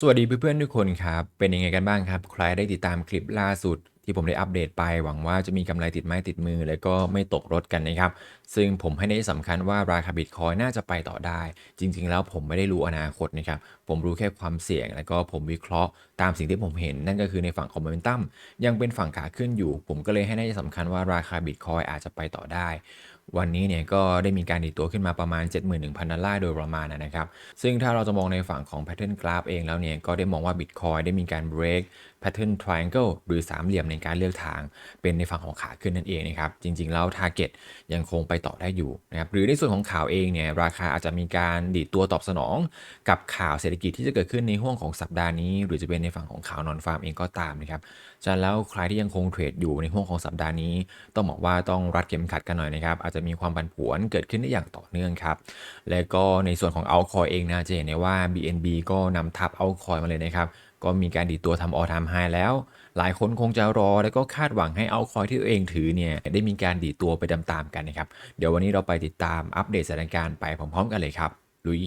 สวัสดีเพื่อนๆทุกคนครับ เป็นยังไงกันบ้างครับ ใครได้ติดตามคลิปล่าสุด ที่ผมได้อัปเดตไป หวังว่าจะมีกำไรติดไม้ติดมือ แล้วก็ไม่ตกรถกันนะครับ ซึ่งผมให้ในที่สำคัญว่าราคาบิตคอยน่าจะไปต่อได้ จริง ๆ แล้วผมไม่ได้รู้อนาคตนะครับ ผมรู้แค่ความเสี่ยง แล้วก็ผมวิเคราะห์ตามสิ่งที่ผมเห็น นั่นก็คือในฝั่งของโมเมนตัมยังเป็นฝั่งขาขึ้นอยู่ ผมก็เลยให้ในที่สำคัญว่าราคาบิตคอยอาจจะไปต่อได้ วันนี้เนี่ยก็ได้มีการดีตัวขึ้นมาประมาณ 71,000 ดอลลาร์โดยประมาณนะครับ ซึ่งถ้าเราจะมองในฝั่งของ Pattern Graph เองแล้วเนี่ย ก็ได้มองว่า Bitcoin ได้มีการ break Pattern Triangle หรือสามเหลี่ยมในการเลือกทาง เป็นในฝั่งของขาขึ้นนั่นเองนะครับ จริงๆ แล้ว Target ยังคงไปต่อได้อยู่นะครับ หรือในส่วนของข่าวเองเนี่ยราคาอาจจะมีการดีดตัวตอบสนอง กับข่าวเศรษฐกิจที่จะเกิดขึ้นในห่วงของสัปดาห์นี้ หรือจะเป็นในฝั่งของข่าวนอนฟาร์มเองก็ตามนะครับฉะนั้นแล้วใครที่ยังคงเทรดอยู่ในห่วงของสัปดาห์นี้ ต้องบอกว่าต้องรัดเข็มขัดกันหน่อยนะครับ อาจจะมีความผันผวนเกิดขึ้นได้อย่างต่อเนื่องครับ และก็ในส่วนของเอาคอยเองนะจะเห็นได้ว่า BNB ก็นำทับเอาคอยมาเลยนะครับก็มีการดีดตัวทำออทามไฮแล้ว หลายคนคงจะรอแล้วก็คาดหวังให้เอาคอยที่ตัวเองถือเนี่ยได้มีการดีดตัวไปตามๆกันนะครับ เดี๋ยววันนี้เราไปติดตามอัปเดตสถานการณ์ไปพร้อมๆกันเลยครับ ลุย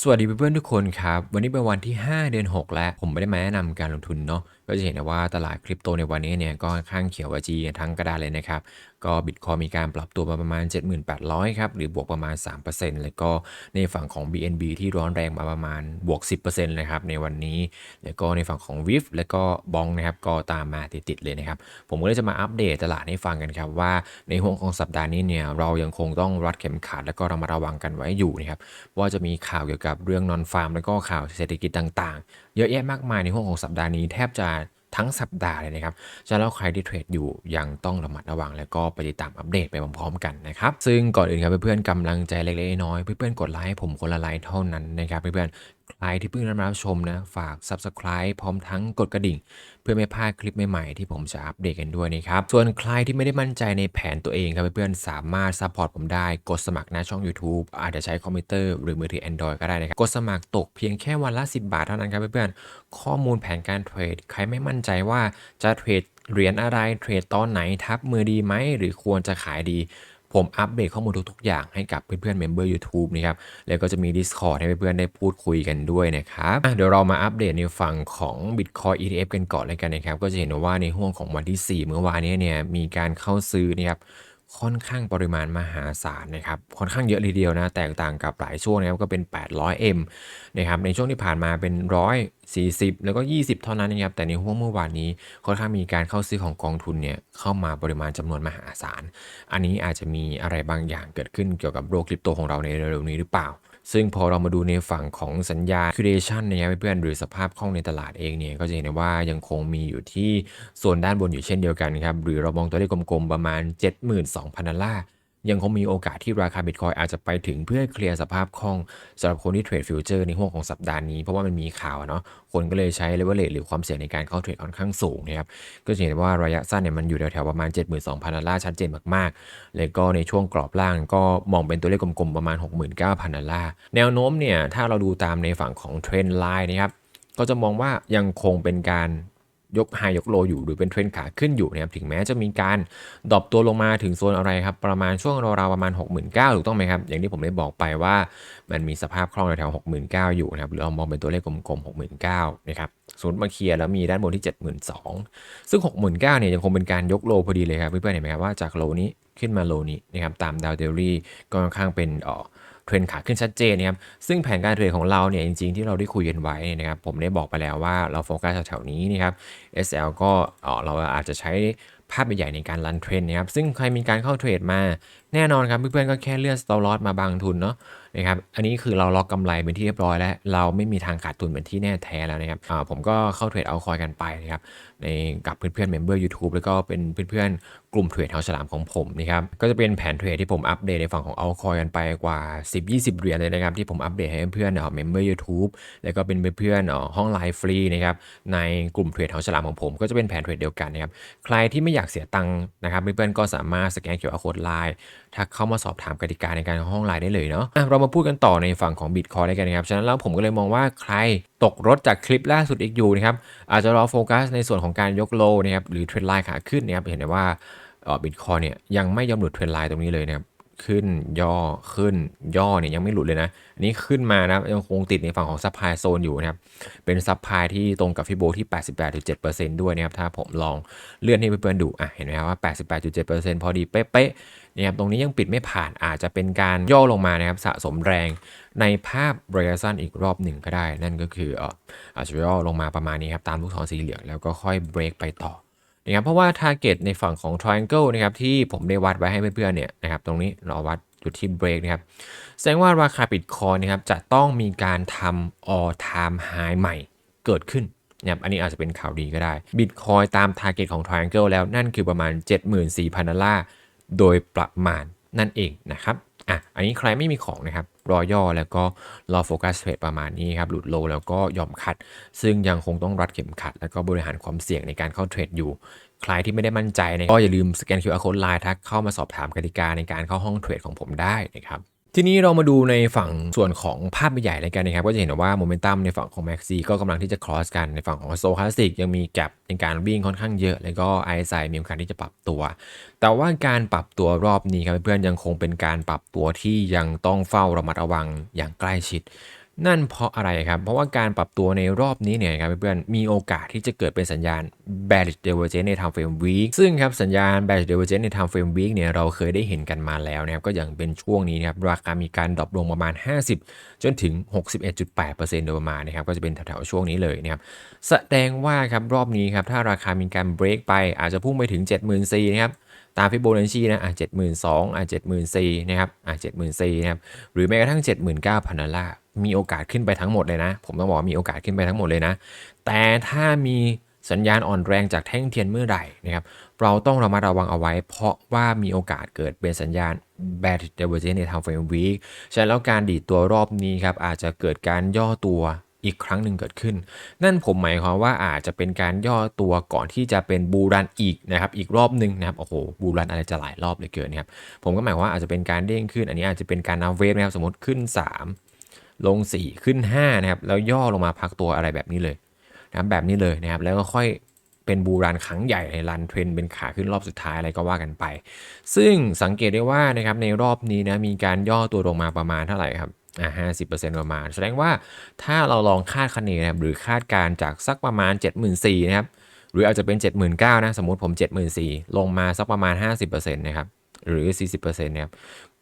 สวัสดีเพื่อนๆทุกคนครับ วันนี้เป็นวันที่ 5 เดือน 6 แล้ว ผมไม่ได้มาแนะนำการลงทุนเนาะก็จะเห็นได้ว่าตลาดคริปโตในวันนี้เนี่ยก็ค่อนข้างเขียวจีทั้งกระดานเลยนะครับ ก็บิตคอยมีการปรับตัวมาประมาณ 7800 ครับ หรือบวกประมาณ 3%แล้วก็ในฝั่งของ BNB ที่ร้อนแรงมาประมาณบวก 10%นะครับในวันนี้ แล้วก็ในฝั่งของ WIF แล้วก็บองนะครับก็ตามมาติดๆเลยนะครับ ผมก็เลยจะมาอัปเดตตลาดให้ฟังกันครับว่าในห่วงของสัปดาห์นี้เนี่ยเรายังคงต้องรัดเข็มขัดแล้วก็ระมัดระวังกันไว้อยู่นะครับว่าจะมีข่าวเกี่ยวกับเรื่องนอนฟาร์มแล้วก็ข่าวเศรษฐกิจต่างๆเยอะแยะมากมายในห่วงของสัปดาห์นี้แทบจะทั้งสัปดาห์เลยนะครับจะแล้วใครที่เทรดอยู่ยังต้องระมัดระวัง แล้วก็ไปติดตามอัปเดตไปพร้อมๆกันนะครับ ซึ่งก่อนอื่นครับเพื่อนๆกำลังใจเล็กๆน้อยเพื่อนๆกดไลค์ให้ผมคนละไลค์เท่านั้นนะครับเพื่อนๆ ใครที่เพิ่งรับชมนะ ฝาก Subscribe พร้อมทั้งกดกระดิ่ง เพื่อไม่พลาดคลิปใหม่ๆที่ผมจะอัปเดตกันด้วยนะครับ ส่วนใครที่ไม่ได้มั่นใจในแผนตัวเองครับเพื่อนๆสามารถซัพพอร์ตผมได้กดสมัครหน้าช่อง YouTube อาจจะใช้คอมพิวเตอร์หรือมือถือ Android ก็ได้นะครับ กดสมัครตกเพียงแค่วันละ 10 บาทเท่านั้นครับเพื่อนๆข้อมูลแผนการเทรดใครไม่มั่นใจว่าจะเทรดเหรียญอะไรเทรดตอนไหนทับมือดีไหมหรือควรจะขายดี ผมอัปเดตข้อมูลทุกๆ อย่างให้กับเพื่อนๆเมมเบอร์ยูทูบนะครับ แล้วก็จะมี Discord ให้เพื่อนๆได้พูดคุยกันด้วยนะครับเดี๋ยวเรามาอัปเดตในฝั่งของ Bitcoin ETF กันก่อนเลยกันนะครับ ก็จะเห็นว่าในห่วงของวันที่ 4 เมื่อวานนี้เนี่ยมีการเข้าซื้อนะครับ ค่อนข้างปริมาณมหาศาลนะครับ ค่อนข้างเยอะเลยเดียวนะ แตกต่างกับหลายช่วงนะครับ ก็เป็น 800M นะครับ ในช่วงที่ผ่านมาเป็น 140 แล้วก็ 20 เท่านั้นนะครับ แต่ในห่วงเมื่อวานนี้ค่อนข้างมีการเข้าซื้อของกองทุนเนี่ยเข้ามาปริมาณจำนวนมหาศาล อันนี้อาจจะมีอะไรบางอย่างเกิดขึ้นเกี่ยวกับโลกคริปโตของเราในเร็วๆนี้หรือเปล่า ซึ่งพอเรามาดูในฝั่งของสัญญา curation นะครับเพื่อนๆหรือสภาพคล่องในตลาดเองเนี่ยก็จะเห็นได้ว่ายังคงมีอยู่ที่โซนด้านบนอยู่เช่นเดียวกันครับหรือเรามองตัวเลขกลมๆประมาณ 72,000ดอลลาร์ ยังคงมีโอกาสที่ราคาบิตคอยอาจจะไปถึงเพื่อเคลียร์สภาพคล่องสำหรับคนที่เทรดฟิวเจอร์ในห่วงของสัปดาห์นี้ เพราะว่ามันมีข่าวเนาะคนก็เลยใช้เลเวลเลทหรือความเสี่ยงในการเข้าเทรดค่อนข้างสูงนะครับก็จะเห็นว่าระยะสั้นเนี่ยมันอยู่แถวๆประมาณ 72,000ดอลลาร์ชัดเจนมากๆ แล้วก็ในช่วงกรอบล่างก็มองเป็นตัวเลขกลมๆประมาณ 69,000ดอลลาร์แนวโน้มเนี่ยถ้าเราดูตามในฝั่งของเทรนด์ไลน์นะครับก็จะมองว่ายังคงเป็นการ ยกไฮยกโลอยู่หรือเป็นเทรนขาขึ้นอยู่นะครับถึงแม้จะมีการดรอปตัวลงมาถึงโซนอะไรครับประมาณช่วงราวๆประมาณ 69,000ถูกต้องไหมครับอย่างที่ผมได้บอกไปว่ามันมีสภาพคล่องแถวๆ69,000อยู่นะครับหรือเรามองเป็นตัวเลขกลมๆ 69,000นะครับสมมติมาเคลียร์แล้วมีด้านบนที่ 72,000 ซึ่ง 69,000เนี่ยยังคงเป็นการยกโลพอดีเลยครับเพื่อนๆเห็นไหมครับว่าจากโลนี้ขึ้นมาโลนี้นะครับตามดาวเดลี่ก็ค่อนข้างเป็นอ่อ รนขาขึ้นชัดเจนนะครับซึ่งแผนการเทรดของเราเนี่ยจริงๆที่เราได้คุยกันไว้นะครับผมได้บอกไปแล้วว่าเราโฟกัสแถวๆนี้นะครับ SL ก็เอ่อเราอาจจะใช้ภาพใหญ่ในการรันเทรนนะครับซึ่งใครมีการเข้าเทรดมาแน่นอนครับเพื่อนๆก็แค่เลื่อนสตอลอ s มาบางทุนเนาะ นะครับอันนี้คือเราล็อกกำไรเป็นที่เรียบร้อยแล้ว เราไม่มีทางขาดทุนเป็นที่แน่แท้แล้วนะครับอ่าผมก็เข้าเทรดเอาคอยกันไปนะครับในกับเพื่อนๆเมมเบอร์ YouTube แล้วก็เป็นเพื่อนๆ กลุ่มเทรดเฮาฉลามของผมนะครับก็จะเป็นแผนเทรดที่ผมอัปเดตในฝั่งของเอาคอยกันไปกว่า 10-20 เหรียญเลยนะครับที่ผมอัปเดตให้เพื่อนๆเนาะเมมเบอร์ YouTube แล้วก็เป็นเพื่อนๆเนาะห้องไลฟ์ฟรีนะครับในกลุ่มเทรดเฮาฉลามของผม ก็จะเป็นแผนเทรดเดียวกันนะครับใครที่ไม่อยากเสียตังค์นะครับเพื่อนๆก็สามารถสแกน QR Code ไลน์ทักเข้ามาสอบถามกติกาในการเข้าห้องไลน์ได้เลยเนาะอะเรามาพูดกันต่อในฝั่งของ Bitcoin ได้กันนะครับ ฉะนั้นแล้วผมก็เลยมองว่าใครตกรถจากคลิปล่าสุดอีกอยู่นะครับ อาจจะรอโฟกัสในส่วนของการยกโลนะครับหรือเทรนไลน์ขาขึ้นนะครับเห็นได้ว่าบิตคอยเนี่ยยังไม่ยอมหลุดเทรนไลน์ตรงนี้เลยนะครับ ขึ้นย่อขึ้นย่อเนี่ยยังไม่หลุดเลยนะ อันนี้ขึ้นมานะครับยังคงติดในฝั่งของซัพพลายโซนอยู่นะครับ เป็นซัพพลายที่ตรงกับฟิโบที่ 88.7%ด้วยนะครับ ถ้าผมลองเลื่อนให้เพื่อนๆดูอะเห็นไหมครับว่า 88.7%พอดีเป๊ะๆนะครับ ตรงนี้ยังปิดไม่ผ่านอาจจะเป็นการย่อลงมานะครับสะสมแรงในภาพระยะสั้นอีกรอบหนึ่งก็ได้ นั่นก็คืออาจจะย่อลงมาประมาณนี้ครับตามลูกศรสีเหลืองแล้วก็ค่อยเบรกไปต่อ นะครับเพราะว่า target ในฝั่งของ triangle นะครับที่ผมได้วัดไว้ให้เพื่อนๆเนี่ยนะครับตรงนี้เราวัดจุดที่ break นะครับแสดงว่าราคา Bitcoin นะครับจะต้องมีการทำ all time high ใหม่เกิดขึ้นนะครับอันนี้อาจจะเป็นข่าวดีก็ได้ Bitcoin ตาม target ของ triangle แล้วนั่นคือประมาณ 74,000 ดอลลาร์โดยประมาณนั่นเองนะครับอะอันนี้ใครไม่มีของนะครับ รอย่อแล้วก็รอโฟกัสเทรดประมาณนี้ครับหลุดโลแล้วก็ยอมคัด ซึ่งยังคงต้องรัดเข็มขัด แล้วก็บริหารความเสี่ยงในการเข้าเทรดอยู่ใครที่ไม่ได้มั่นใจนะก็อย่าลืมสแกน QR code ไลน์ทักเข้ามาสอบถามกติกาในการเข้าห้องเทรดของผมได้นะครับ ทีนี้เรามาดูในฝั่งส่วนของภาพใหญ่เลยกันนะครับ ก็จะเห็นว่าโมเมนตัมในฝั่งของ Maxi ก็กำลังที่จะครอสกันในฝั่งของโซคลาสติกยังมีแกลบในการวิ่งค่อนข้างเยอะ แล้วก็ RSI มีโอกาสที่จะปรับตัว แต่ว่าการปรับตัวรอบนี้ครับเพื่อนยังคงเป็นการปรับตัวที่ยังต้องเฝ้าระมัดระวังอย่างใกล้ชิด นั่นเพราะอะไรครับ เพราะว่าการปรับตัวในรอบนี้เนี่ยครับเพื่อนๆมีโอกาสที่จะเกิดเป็นสัญญาณ bearish divergence ใน time frame week ซึ่งครับสัญญาณ bearish divergence ใน time frame week เนี่ยเราเคยได้เห็นกันมาแล้วนะครับก็อย่างเป็นช่วงนี้นะครับราคามีการดรอปลงประมาณ 50 จนถึง 61.8%โดยประมาณนะครับก็จะเป็นแถวๆช่วงนี้เลยนะครับแสดงว่าครับรอบนี้ครับถ้าราคามีการ break ไปอาจจะพุ่งไปถึง 74,000นะครับ ตามฟิโบนัชชีนะอะเจ็ดหมื่นสองอะเจ็ดหมื่นสี่นะครับอะเจ็ดหมื่นสี่นะครับหรือแม้กระทั่งเจ็ดหมื่นเก้าพันดอลลาร์มีโอกาสขึ้นไปทั้งหมดเลยนะ ผมต้องบอกว่ามีโอกาสขึ้นไปทั้งหมดเลยนะ แต่ถ้ามีสัญญาณอ่อนแรงจากแท่งเทียนเมื่อไหร่นะครับเราต้องระมัดระวังเอาไว้ เพราะว่ามีโอกาสเกิดเป็นสัญญาณ bearish divergence ใน time frame week ฉะนั้นแล้วการดีดตัวรอบนี้ครับอาจจะเกิดการย่อตัว อีกครั้งหนึ่งเกิดขึ้น นั่นผมหมายความว่าอาจจะเป็นการย่อตัวก่อนที่จะเป็นบูรันอีกนะครับอีกรอบหนึ่งนะครับโอ้โหบูรันอะไรจะหลายรอบเลยเกินนะครับผมก็หมายความว่าอาจจะเป็นการเด้งขึ้น อันนี้อาจจะเป็นการนับเวฟนะครับสมมติขึ้น 3 ลง 4 ขึ้น5นะครับแล้วย่อลงมาพักตัวอะไรแบบนี้เลยนะครับแบบนี้เลยนะครับแล้วก็ค่อยเป็นบูรันครั้งใหญ่ในรันเทรนเป็นขาขึ้นรอบสุดท้ายอะไรก็ว่ากันไป ซึ่งสังเกตได้ว่านะครับในรอบนี้นะมีการย่อตัวลงมาประมาณเท่าไหร่ครับ อ่าห้าสิบเปอร์เซ็นต์ประมาณ แสดงว่าถ้าเราลองคาดคะเนนะครับหรือคาดการจากสักประมาณ 74,000นะครับหรืออาจจะเป็น 79,000นะสมมติผม 74,000 ลงมาสักประมาณ 50%นะครับหรือ 40%นะครับ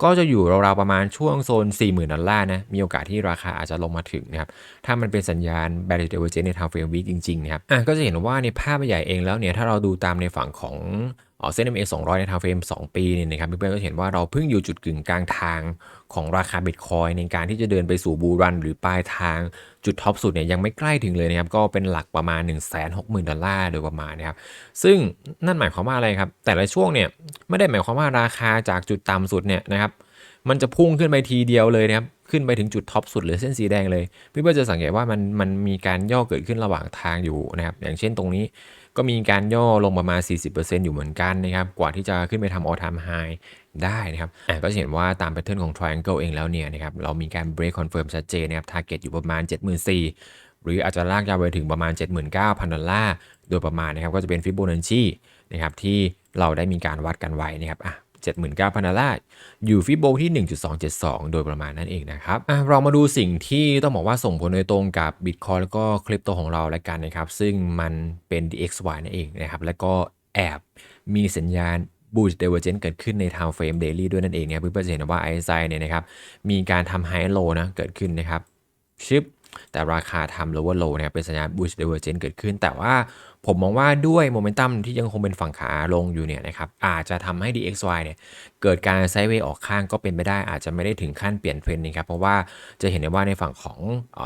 ก็จะอยู่ราวๆประมาณช่วงโซน 40,000 ดอลลาร์นะมีโอกาสที่ราคาอาจจะลงมาถึงนะครับถ้ามันเป็นสัญญาณ bearish divergence ใน time frame week จริงๆนะครับอะก็จะเห็นว่าในภาพใหญ่เองแล้วเนี่ยถ้าเราดูตามในฝั่งของ อ๋อเส้น MA 200ใน time frame 2ปีเนี่ยนะครับเพื่อนๆก็เห็นว่าเราเพิ่งอยู่จุดกึ่งกลางทางของราคาบิตคอยในการที่จะเดินไปสู่บูรันหรือปลายทางจุดท็อปสุดเนี่ยยังไม่ใกล้ถึงเลยนะครับ ก็เป็นหลักประมาณ 1 6 0 0 0 0 ดอลลาร์โดยประมาณนะครับ ซึ่งนั่นหมายความว่าอะไรครับ แต่ละช่วงเนี่ยไม่ได้หมายความว่าราคาจากจุดต่ำสุดเนี่ยนะครับมันจะพุ่งขึ้นไปทีเดียวเลยนะครับขึ้นไปถึงจุดท็อปสุดหรือเส้นสีแดงเลยพี่เพื่อนจะสังเกตว่ามันมันมีการย่อเกิดขึ้นระหว่างทางอยู่นะครับอย่างเช่นตรงนี้ ก็มีการย่อลงประมาณ 40%อยู่เหมือนกันนะครับ กว่าที่จะขึ้นไปทำ all time high ได้นะครับอะก็จะเห็นว่าตามแพทเทิร์นของ triangle เองแล้วเนี่ยนะครับ เรามีการ break confirm ชัดเจนนะครับ target อยู่ประมาณ 74,000 หรืออาจจะลากยาวไปถึงประมาณ 79,000 ดอลลาร์ โดยประมาณนะครับ ก็จะเป็น Fibonacci นะครับที่เราได้มีการวัดกันไว้นะครับอะ 79,000ดอลลาร์อยู่ฟิโบที่ 1.272 โดยประมาณนั่นเองนะครับเรามาดูสิ่งที่ต้องบอกว่าส่งผลโดยตรงกับ Bitcoin แล้วก็คริปโตของเราแล้วกันนะครับ ซึ่งมันเป็น DXY นั่นเองนะครับแล้วก็แอบมีสัญญาณ bullish divergence เกิดขึ้นใน time frame daily ด้วยนั่นเองนะครับเพื่อนๆจะเห็นว่า RSI เนี่ยนะครับมีการทำ high low นะเกิดขึ้นนะครับชิป แต่ราคาทำ lower low นะครับเป็นสัญญาณ bullish divergence เกิดขึ้น แต่ว่าผมมองว่าด้วยโมเมนตัมที่ยังคงเป็นฝั่งขาลงอยู่เนี่ยนะครับอาจจะทำให้ DXY เนี่ยเกิดการไซด์เวย์ออกข้างก็เป็นไปได้ อาจจะไม่ได้ถึงขั้นเปลี่ยนเทรนด์นะครับเพราะว่าจะเห็นได้ว่าในฝั่งของ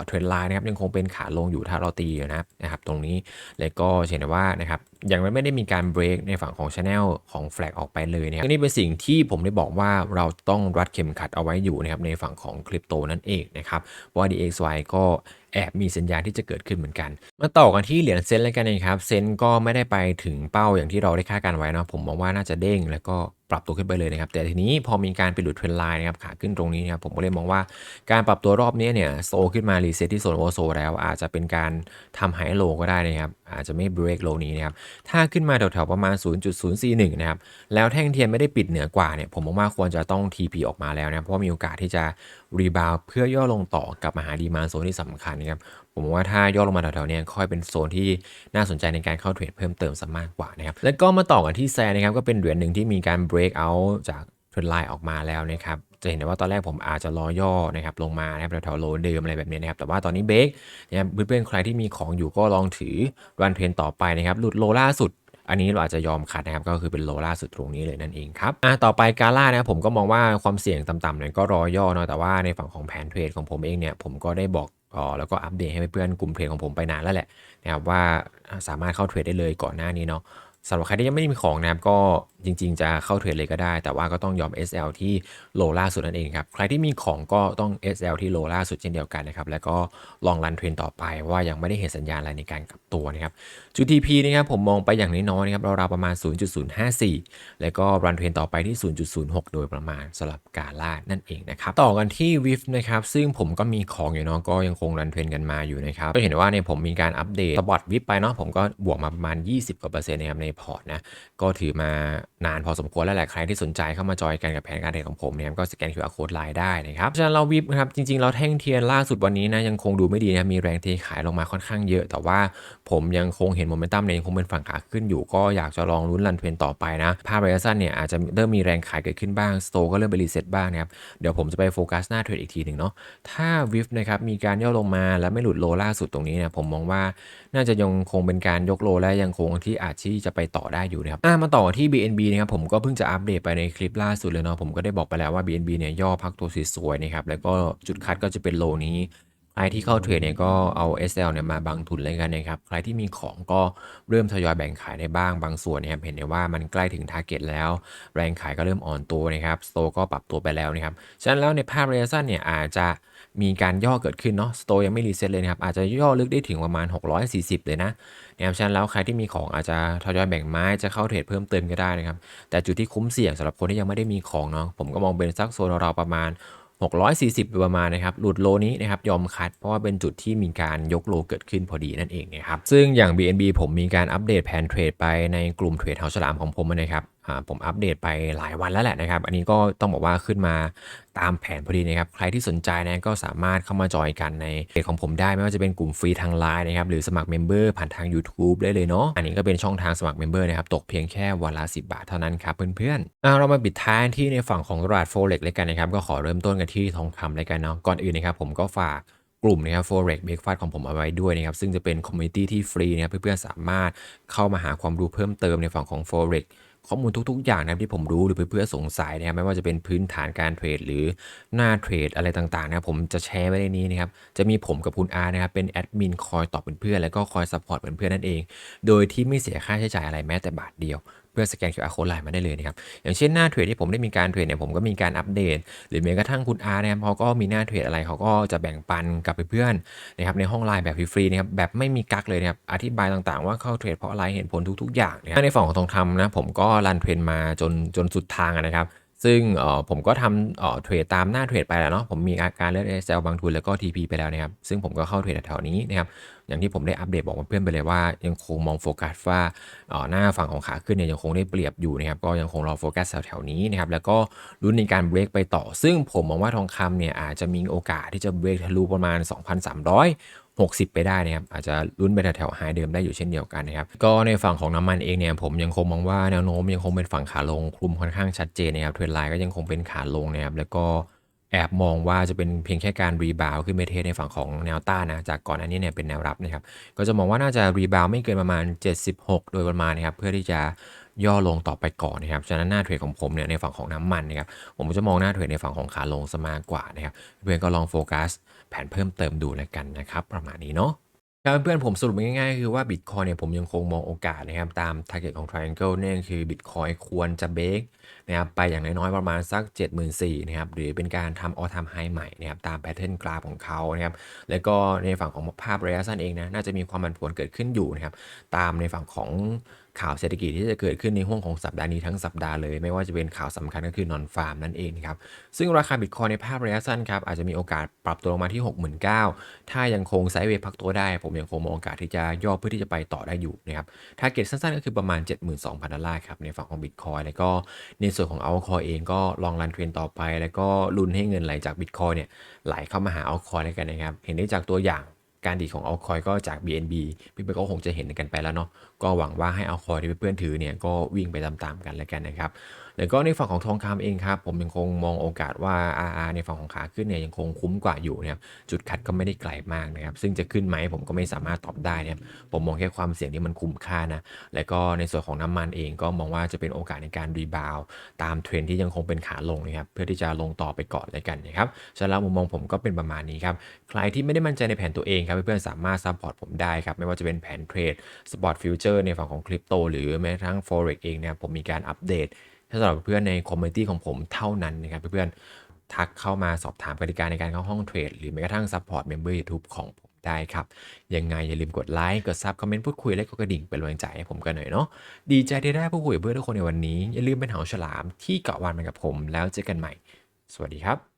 เทรนด์ไลน์นะครับยังคงเป็นขาลงอยู่ถ้าเราตีอยู่นะนะครับตรงนี้แล้วก็เห็นได้ว่านะครับยังไม่ได้มีการเบรกในฝั่งของช anel ของแฟลกออกไปเลยนะครับนี่เป็นสิ่งที่ผมได้บอกว่าเราต้องรัดเข็มขัดเอาไว้อยู่นะครับในฝั่งของคริปโตนั่นเองนะครับเพราะว่า DXY ก็แอบมีสัญญาณที่จะเกิดขึ้นเหมือนกัน มาต่อกันที่เหรียญเซนแล้วกันนะครับ เซนก็ไม่ได้ไปถึงเป้าอย่างที่เราได้คาดการไว้นะผมมองว่าน่าจะเด้งแล้วก็ปรับตัวขึ้นไปเลยนะครับ แต่ทีนี้พอมีการไปหลุดเทรนไลน์นะครับขาขึ้นตรงนี้นะครับผมก็เลยมองว่าการปรับตัวรอบนี้เนี่ยโซขึ้นมารีเซ็ตที่โซนโอโซแล้ว อาจจะเป็นการทำไฮโลก็ได้นะครับ อาจจะไม่เบรกโลนี้นะครับ ถ้าขึ้นมาแถวๆประมาณ 0.041 นะครับ แล้วแท่งเทียนไม่ได้ปิดเหนือกว่าเนี่ยผมมองว่าควรจะต้อง TP ออกมาแล้วนะเพราะมีโอกาสที่จะ รีบาวเพื่อย่อลงต่อกลับมาหาดีมาโซนที่สำคัญนะครับผมมองว่าถ้าย่อลงมาแถวๆนี้ค่อยเป็นโซนที่น่าสนใจในการเข้าเทรดเพิ่มเติมซะมากกว่านะครับแล้วก็มาต่อกันที่แซนนะครับก็เป็นเหรียญหนึ่งที่มีการ break out จากเทรนไลน์ออกมาแล้วนะครับจะเห็นได้ว่าตอนแรกผมอาจจะรอย่อนะครับลงมานะครับแถวๆโลเดิมอะไรแบบนี้นะครับแต่ว่าตอนนี้เบรกนะครับเพื่อนๆใครที่มีของอยู่ก็ลองถือรันเทรนต่อไปนะครับหลุดโลล่าสุด อันนี้เราอาจจะยอมคัดนะครับก็คือเป็นโลล่าสุดตรงนี้เลยนั่นเองครับอะต่อไปกาล่านะผมก็มองว่าความเสี่ยงต่ำๆเนี่ยก็รอย่อเนาะแต่ว่าในฝั่งของแผนเทรดของผมเองเนี่ยผมก็ได้บอกอ๋อแล้วก็อัปเดตให้เพื่อนๆกลุ่มเทรดของผมไปนานแล้วแหละนะครับว่าสามารถเข้าเทรดได้เลยก่อนหน้านี้เนาะสำหรับใครที่ยังไม่มีของนะครับก็ จริง ๆ จะเข้าเทรดเลยก็ได้ แต่ว่าก็ต้องยอม SL ที่โลล่าสุดนั่นเองครับ ใครที่มีของก็ต้อง SL ที่โลล่าสุดเช่นเดียวกันนะครับ แล้วก็ลองรันเทรนต่อไปว่ายังไม่ได้เห็นสัญญาณอะไรในการกลับตัวนะครับจุด TP นะครับผมมองไปอย่างน้อยๆนะครับราวๆประมาณ 0.054 แล้วก็รันเทรนต่อไปที่ 0.06 โดยประมาณสำหรับกาล่านั่นเองนะครับ ต่อกันที่ WIF นะครับ ซึ่งผมก็มีของอยู่เนาะก็ยังคงรันเทรนกันมาอยู่นะครับ ก็เห็นว่าเนี่ยผมมีการอัปเดตสปอตวิฟไปเนาะผมก็บวกมาประมาณ 20กว่าเปอร์เซ็นต์นะครับในพอร์ตนะ ก็ถือมา นานพอสมควรแล้วแหละใครที่สนใจเข้ามาจอยกันกับแผนการเทรดของผมเนี่ยก็สแกน QR code ไลน์ได้นะครับฉะนั้นเราวิบนะครับจริงๆ เราแท่งเทียนล่าสุดวันนี้นะยังคงดูไม่ดีนะมีแรงเทขายลงมาค่อนข้างเยอะ แต่ว่าผมยังคงเห็นโมเมนตัมเนี่ยยังคงเป็นฝั่งขาขึ้นอยู่ก็อยากจะลองลุ้นรันเทรนต่อไปนะภาพระยะสั้นเนี่ยอาจจะเริ่มมีแรงขายเกิดขึ้นบ้างสโตก็เริ่มไปรีเซ็ตบ้างนะครับเดี๋ยวผมจะไปโฟกัสหน้าเทรดอีกทีหนึ่งเนาะถ้าวิฟนะครับมีการย่อลงมาแล้วไม่หลุดโลล่าสุดตรงนี้เนี่ยผมมองว่าน่าจะยังคงเป็นการยกโลและยังคงที่อาจที่จะไปต่อได้อยู่นะครับอะมาต่อที่ BNB นะครับผมก็เพิ่งจะอัปเดตไปในคลิปล่าสุดเลยเนาะผมก็ได้บอกไปแล้วว่า BNB เนี่ยย่อพักตัวสวยๆนะครับแล้วก็จุดคัดก็จะเป็นโลนี้ใครที่เข้าเทรดเนี่ยก็เอา SL เนี่ยมาบังทุนเลยกันนะครับ ใครที่มีของก็เริ่มทยอยแบ่งขายได้บ้างบางส่วนนะครับเห็นได้ว่ามันใกล้ถึงทาร์เก็ตแล้ว แรงขายก็เริ่มอ่อนตัวนะครับ สโตก็ปรับตัวไปแล้วนะครับ ฉะนั้นแล้วในภาพระยะสั้นเนี่ยอาจจะ มีการย่อเกิดขึ้นเนาะสโตยังไม่รีเซ็ตเลยนะครับ อาจจะย่อลึกได้ถึงประมาณ 640 เลยนะนะครับฉะนั้นแล้วใครที่มีของอาจจะทยอยแบ่งไม้จะเข้าเทรดเพิ่มเติมก็ได้นะครับ แต่จุดที่คุ้มเสี่ยงสำหรับคนที่ยังไม่ได้มีของเนาะผมก็มองเป็นสักโซนเราประมาณ 640ประมาณนะครับ หลุดโลนี้นะครับยอมคัด เพราะว่าเป็นจุดที่มีการยกโลเกิดขึ้นพอดีนั่นเองนะครับซึ่งอย่าง BNB ผมมีการอัปเดตแผนเทรดไปในกลุ่มเทรดเฮาฉลามของผมนะครับ ผมอัปเดตไปหลายวันแล้วแหละนะครับ อันนี้ก็ต้องบอกว่าขึ้นมาตามแผนพอดีนะครับ ใครที่สนใจนะก็สามารถเข้ามาจอยกันในเพจของผมได้ ไม่ว่าจะเป็นกลุ่มฟรีทางไลน์นะครับ หรือสมัครเมมเบอร์ผ่านทาง YouTube ได้เลยเนาะ อันนี้ก็เป็นช่องทางสมัครเมมเบอร์นะครับ ตกเพียงแค่วันละ10 บาทเท่านั้นครับเพื่อนๆ เรามาปิดท้ายที่ในฝั่งของตลาดโฟเล็กเลยกันนะครับ ก็ขอเริ่มต้นกันที่ทองคำเลยกันเนาะ ก่อนอื่นนะครับผมก็ฝากกลุ่มนะครับ forex breakfast ของผมเอาไว้ด้วยนะครับ ซึ่งจะเป็นคอมมูนิตี้ที่ฟรีนะครับเพื่อนๆสามารถเข้ามาหาความรู้เพิ่มเติมในฝั่งของ forex ข้อมูลทุกๆ อย่างนะครับที่ผมรู้หรือเพื่อนๆสงสัยนะครับไม่ว่าจะเป็นพื้นฐานการเทรดหรือหน้าเทรดอะไรต่างๆนะครับผมจะแชร์ไว้ในนี้นะครับจะมีผมกับคุณอาร์นะครับเป็นแอดมินคอยตอบเพื่อนๆแล้วก็คอยซัพพอร์ตเพื่อนๆนั่นเอง โดยที่ไม่เสียค่าใช้จ่ายอะไรแม้แต่บาทเดียว เพื่อสแกน QR code ไลน์มาได้เลยนะครับ อย่างเช่นหน้าเทรดที่ผมได้มีการเทรดเนี่ยผมก็มีการอัปเดต หรือแม้กระทั่งคุณอาร์นะครับเขาก็มีหน้าเทรดอะไรเขาก็จะแบ่งปันกับเพื่อนๆนะครับในห้องไลน์แบบฟรีๆนะครับแบบไม่มีกักเลยนะครับอธิบายต่างๆ ว่าเข้าเทรดเพราะอะไรเห็นผลทุกๆ อย่างนะในฝั่งของทองคำนะผมก็รันเทรดมาจนจนสุดทางนะครับ ซึ่งผมก็ทำเทรดตามหน้าเทรดไปแล้วเนาะผมมีอาการเลือดเซลบางทุนแล้วก็ TP ไปแล้วนะครับ ซึ่งผมก็เข้าเทรดแถวนี้นะครับ อย่างที่ผมได้อัปเดตบอกเพื่อนไปเลยว่า ยังคงมองโฟกัสว่าหน้าฝั่งของขาขึ้นเนี่ยยังคงได้เปรียบอยู่นะครับ ก็ยังคงรอโฟกัสแถวๆนี้นะครับ แล้วก็รุ้นในการเบรกไปต่อ ซึ่งผมมองว่าทองคำเนี่ยอาจจะมีโอกาสที่จะเบรกทะลุประมาณ 2,300 60 ไปได้นะครับอาจจะลุ้นไปแถวๆไฮเดิมได้อยู่เช่นเดียวกันนะครับก็ในฝั่งของน้ำมันเองเนี่ยผมยังคงมองว่าแนวโน้มยังคงเป็นฝั่งขาลงคลุมค่อนข้างชัดเจนนะครับเทรนไลน์ก็ยังคงเป็นขาลงนะครับแล้วก็แอบมองว่าจะเป็นเพียงแค่การรีบาวขึ้นไปเทสในฝั่งของแนวต้านนะจากก่อนอันนี้เนี่ยเป็นแนวรับนะครับก็จะมองว่าน่าจะรีบาวไม่เกินประมาณ 76 โดยประมาณนะครับเพื่อที่จะ ย่อลงต่อไปก่อนนะครับ ฉะนั้นหน้าเทรดของผมเนี่ยในฝั่งของน้ำมันนะครับ ผมจะมองหน้าเทรดในฝั่งของขาลงซะมากกว่านะครับ เพื่อนก็ลองโฟกัสแผนเพิ่มเติมดูแล้วกันนะครับ ประมาณนี้เนาะครับเพื่อนผมสรุปง่ายๆคือว่า Bitcoin เนี่ยผมยังคงมองโอกาสนะครับ ตาม target ของ Triangle เนี่ยคือ Bitcoin ควรจะเบรกนะครับไปอย่างน้อยๆประมาณสัก 74,000นะครับหรือเป็นการทำ all time high ใหม่นะครับตามแพทเทิร์นกราฟของเขานะครับแล้วก็ในฝั่งของภาพระยะสั้นเองนะน่าจะมีความผันผวนเกิดขึ้นอยู่นะครับตามในฝั่งของข่าวเศรษฐกิจที่จะเกิดขึ้นในห่วงของสัปดาห์นี้ทั้งสัปดาห์เลย ไม่ว่าจะเป็นข่าวสำคัญก็คือนอนฟาร์มนั่นเองครับ ซึ่งราคาบิตคอยในภาพระยะสั้นครับ อาจจะมีโอกาสปรับตัวลงมาที่ 69,000 ถ้ายังคงไซด์เวย์พักตัวได้ ผมยังคงมองโอกาสที่จะย่อเพื่อที่จะไปต่อได้อยู่นะครับทาร์เก็ตสั้นๆ ก็คือประมาณ 72,000 ดอลลาร์ครับในฝั่งของบิตคอยแล้วก็ในส่วนของเอาคอยเองก็ลองรันเทรนต่อไป แล้วก็ลุ้นให้เงินไหลจากบิตคอยเนี่ยไหลเข้ามาหาเอาคอยแล้วกันนะครับ เห็นได้จากตัวอย่างการดีของเอาคอยก็จาก BNB พี่เพื่อนก็คงจะเห็นกันไปแล้วเนาะก็หวังว่าให้เอาคอยที่เพื่อนๆถือเนี่ยก็วิ่งไปตามๆกันแล้วกันนะครับ แล้วก็ในฝั่งของทองคำเองครับ ผมยังคงมองโอกาสว่า RR ในฝั่งของขาขึ้นเนี่ยยังคงคุ้มกว่าอยู่นะครับจุดคัดก็ไม่ได้ไกลมากนะครับ ซึ่งจะขึ้นไหมผมก็ไม่สามารถตอบได้นะครับผมมองแค่ความเสี่ยงที่มันคุ้มค่านะ แล้วก็ในส่วนของน้ำมันเองก็มองว่าจะเป็นโอกาสในการรีบาวตามเทรนที่ยังคงเป็นขาลงนะครับเพื่อที่จะลงต่อไปก่อนแล้วกันนะครับฉะนั้นแล้วมุมมองผมก็เป็นประมาณนี้ครับใครที่ไม่ได้มั่นใจในแผนตัวเองครับเพื่อนๆสามารถซัพพอร์ตผมได้ครับไม่ว่าจะเป็นแผนเทรดสปอร์ตฟิวเจอร์ในฝั่งของคริปโตหรือแม้กระทั่ง Forex เองเนี่ยผมมีการอัปเดต สำหรับเพื่อนในคอมมูนิตี้ของผมเท่านั้นนะครับเพื่อนๆทักเข้ามาสอบถามกติกาในการเข้าห้องเทรดหรือแม้กระทั่งซัพพอร์ตเมมเบอร์ยูทูบของผมได้ครับ ยังไงอย่าลืมกดไลค์ กดซับคอมเมนต์พูดคุย และกดกระดิ่งเป็นกำลังใจให้ผมกันหน่อยเนาะดีใจที่ได้พูดคุยกับเพื่อนทุกคนในวันนี้ อย่าลืมเป็นเหาฉลามที่เกาะวันมากับผม แล้วเจอกันใหม่ สวัสดีครับ